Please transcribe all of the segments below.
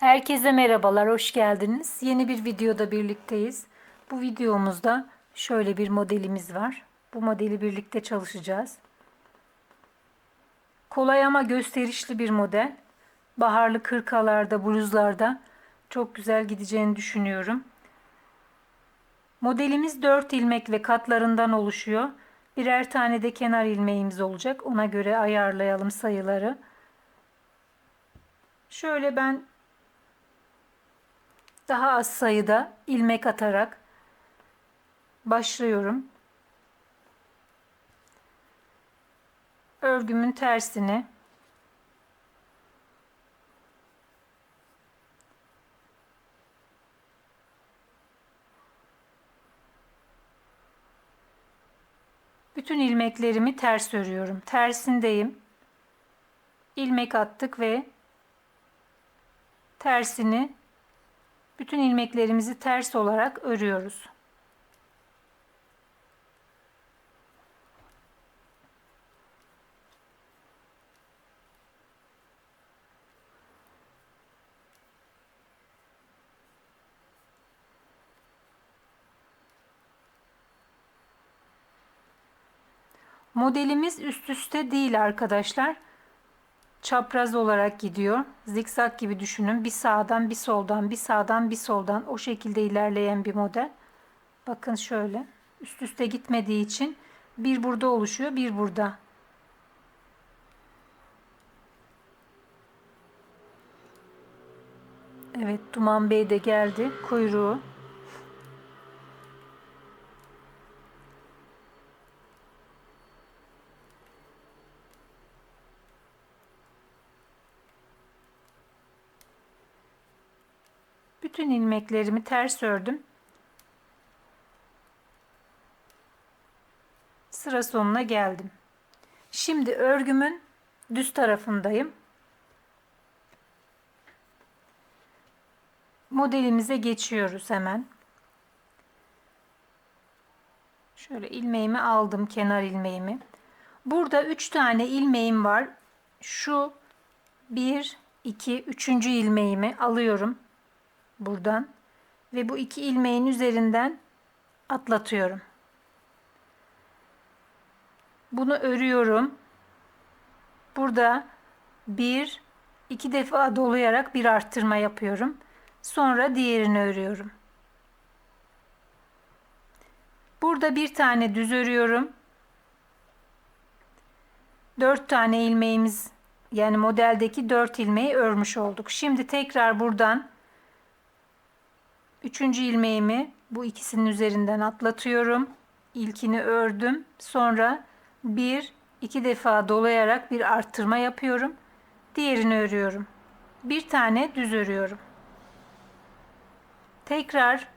Herkese merhabalar, hoş geldiniz. Yeni bir videoda birlikteyiz. Bu videomuzda şöyle bir modelimiz var. Bu modeli birlikte çalışacağız. Kolay ama gösterişli bir model. Baharlı kırkalarda, bluzlarda çok güzel gideceğini düşünüyorum. Modelimiz 4 ilmek ve katlarından oluşuyor. Birer tane de kenar ilmeğimiz olacak. Ona göre ayarlayalım sayıları. Şöyle ben daha az sayıda ilmek atarak başlıyorum. Örgümün tersini bütün ilmeklerimi ters örüyorum. Tersindeyim. İlmek attık ve tersini bütün ilmeklerimizi ters olarak örüyoruz. Modelimiz üst üste değil arkadaşlar. Çapraz olarak gidiyor. Zikzak gibi düşünün. Bir sağdan bir soldan bir sağdan bir soldan o şekilde ilerleyen bir model. Bakın şöyle. Üst üste gitmediği için bir burada oluşuyor bir burada. Evet Duman Bey de geldi. Kuyruğu. Bütün ilmeklerimi ters ördüm. Sıra sonuna geldim. Şimdi örgümün düz tarafındayım. Modelimize geçiyoruz hemen. Şöyle ilmeğimi aldım, kenar ilmeğimi. Burada 3 tane ilmeğim var. Şu 1 2 3. ilmeğimi alıyorum buradan ve bu iki ilmeğin üzerinden atlatıyorum. Bunu örüyorum. Burada bir iki defa dolayarak bir arttırma yapıyorum. Sonra diğerini örüyorum. Burada bir tane düz örüyorum. Dört tane ilmeğimiz yani modeldeki dört ilmeği örmüş olduk. Şimdi tekrar buradan Üçüncü ilmeğimi bu ikisinin üzerinden atlatıyorum. İlkini ördüm. Sonra bir, iki defa dolayarak bir arttırma yapıyorum. Diğerini örüyorum. Bir tane düz örüyorum. Tekrar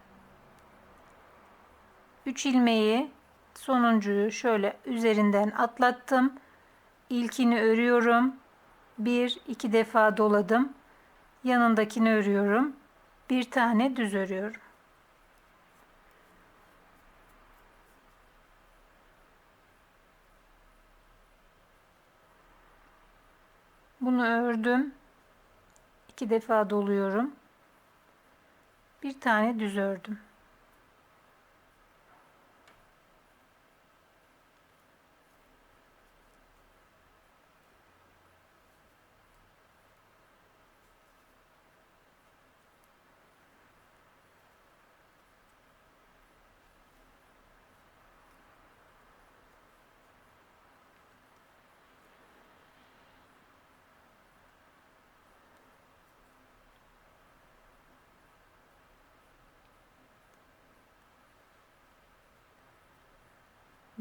3 ilmeği sonuncuyu şöyle üzerinden atlattım. İlkini örüyorum. Bir, iki defa doladım. Yanındakini örüyorum bir tane düz örüyorum. Bunu ördüm. iki defa doluyorum. Bir tane düz ördüm.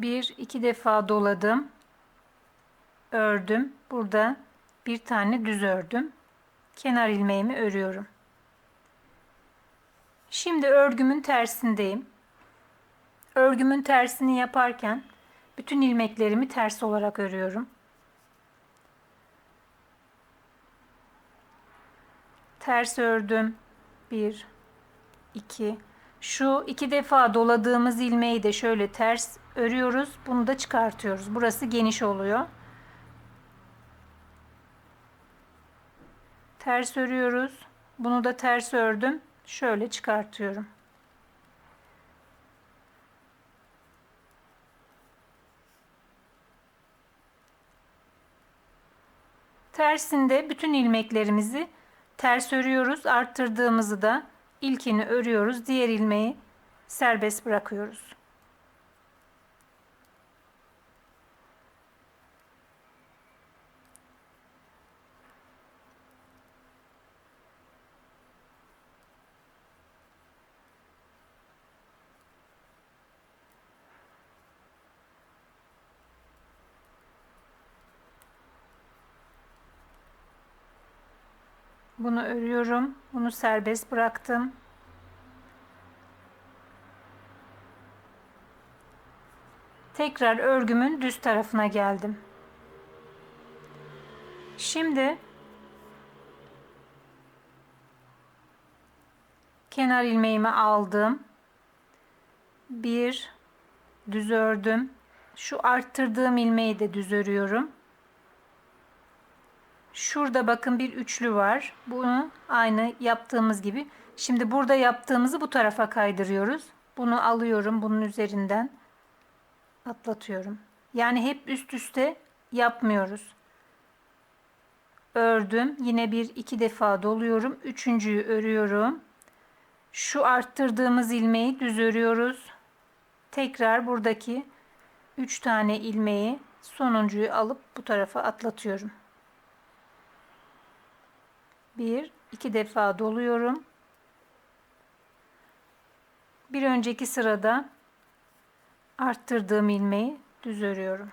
Bir iki defa doladım ördüm. Burada bir tane düz ördüm. Kenar ilmeğimi örüyorum. Şimdi örgümün tersindeyim. Örgümün tersini yaparken bütün ilmeklerimi ters olarak örüyorum. Ters ördüm. 1 2 şu iki defa doladığımız ilmeği de şöyle ters örüyoruz. Bunu da çıkartıyoruz. Burası geniş oluyor. Ters örüyoruz. Bunu da ters ördüm. Şöyle çıkartıyorum. Tersinde bütün ilmeklerimizi ters örüyoruz. Arttırdığımızı da ilkini örüyoruz. Diğer ilmeği serbest bırakıyoruz. Bunu örüyorum. Bunu serbest bıraktım. Tekrar örgümün düz tarafına geldim. Şimdi kenar ilmeğimi aldım. Bir düz ördüm. Şu arttırdığım ilmeği de düz örüyorum. Şurada bakın bir üçlü var. Bunu aynı yaptığımız gibi. Şimdi burada yaptığımızı bu tarafa kaydırıyoruz. Bunu alıyorum bunun üzerinden atlatıyorum. Yani hep üst üste yapmıyoruz. Ördüm. Yine bir iki defa doluyorum. Üçüncüyü örüyorum. Şu arttırdığımız ilmeği düz örüyoruz. Tekrar buradaki üç tane ilmeği sonuncuyu alıp bu tarafa atlatıyorum. Bir, iki defa doluyorum. Bir önceki sırada arttırdığım ilmeği düz örüyorum.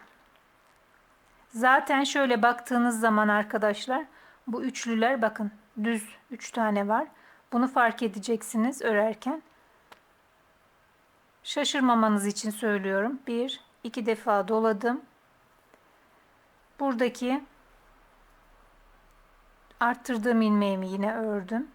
Zaten şöyle baktığınız zaman arkadaşlar bu üçlüler bakın düz üç tane var. Bunu fark edeceksiniz örerken. Şaşırmamanız için söylüyorum. Bir, iki defa doladım. Buradaki arttırdığım ilmeğimi yine ördüm.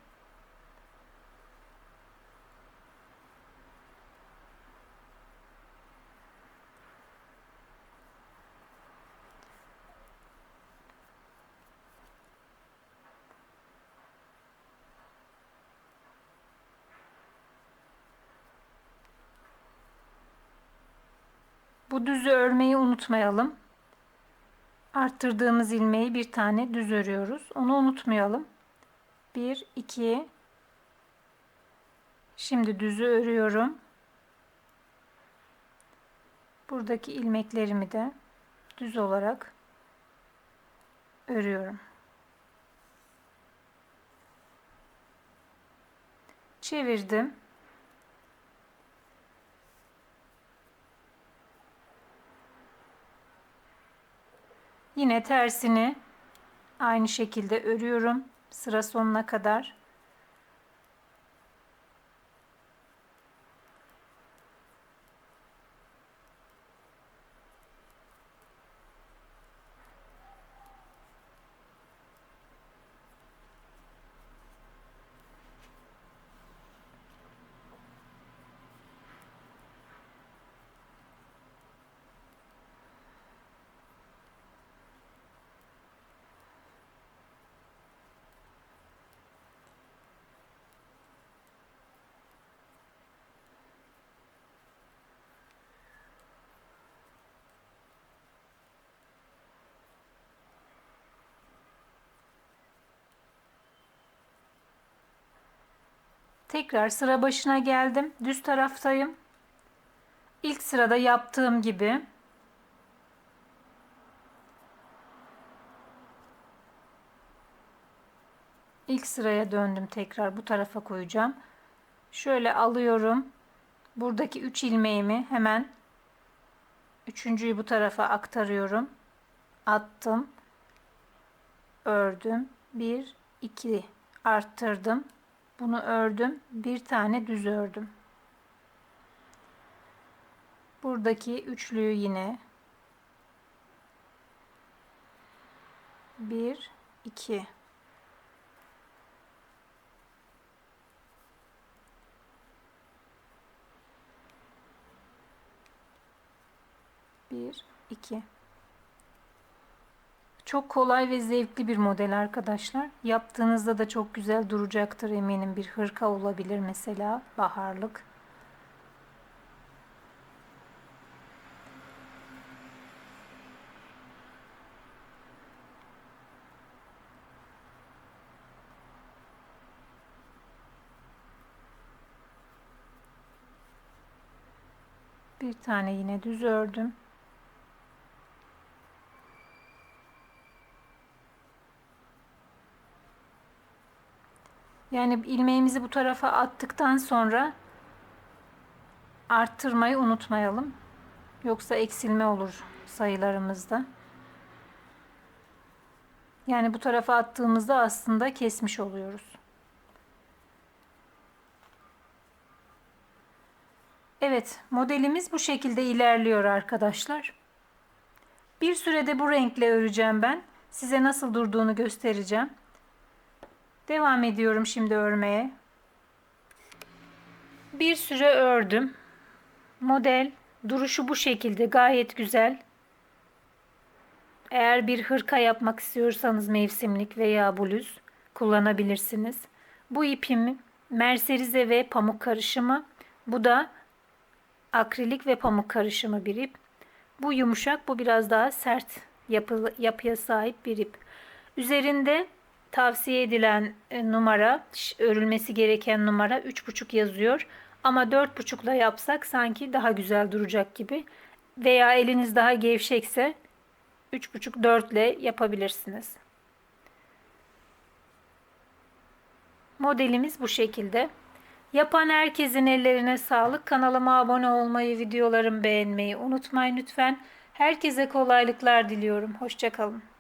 Bu düzü örmeyi unutmayalım. Arttırdığımız ilmeği bir tane düz örüyoruz. Onu unutmayalım. 1 2 Şimdi düzü örüyorum. Buradaki ilmeklerimi de düz olarak örüyorum. Çevirdim. Yine tersini aynı şekilde örüyorum sıra sonuna kadar. Tekrar sıra başına geldim. Düz taraftayım. İlk sırada yaptığım gibi ilk sıraya döndüm tekrar bu tarafa koyacağım. Şöyle alıyorum. Buradaki 3 ilmeğimi hemen üçüncüyü bu tarafa aktarıyorum. Attım. Ördüm. 1 2 arttırdım. Bunu ördüm. Bir tane düz ördüm. Buradaki üçlüyü yine bir, iki. Bir, iki. Çok kolay ve zevkli bir model arkadaşlar. Yaptığınızda da çok güzel duracaktır eminim. Bir hırka olabilir mesela baharlık. Bir tane yine düz ördüm. Yani ilmeğimizi bu tarafa attıktan sonra arttırmayı unutmayalım. Yoksa eksilme olur sayılarımızda. Yani bu tarafa attığımızda aslında kesmiş oluyoruz. Evet, modelimiz bu şekilde ilerliyor arkadaşlar. Bir sürede bu renkle öreceğim ben. Size nasıl durduğunu göstereceğim. Devam ediyorum şimdi örmeye. Bir süre ördüm. Model duruşu bu şekilde gayet güzel. Eğer bir hırka yapmak istiyorsanız mevsimlik veya bluz kullanabilirsiniz. Bu ipim merserize ve pamuk karışımı. Bu da akrilik ve pamuk karışımı bir ip. Bu yumuşak, bu biraz daha sert yapı, yapıya sahip bir ip. Üzerinde tavsiye edilen e, numara, örülmesi gereken numara 3,5 yazıyor. Ama 4,5 ile yapsak sanki daha güzel duracak gibi. Veya eliniz daha gevşekse 3,5-4 ile yapabilirsiniz. Modelimiz bu şekilde. Yapan herkesin ellerine sağlık. Kanalıma abone olmayı, videolarımı beğenmeyi unutmayın lütfen. Herkese kolaylıklar diliyorum. Hoşçakalın.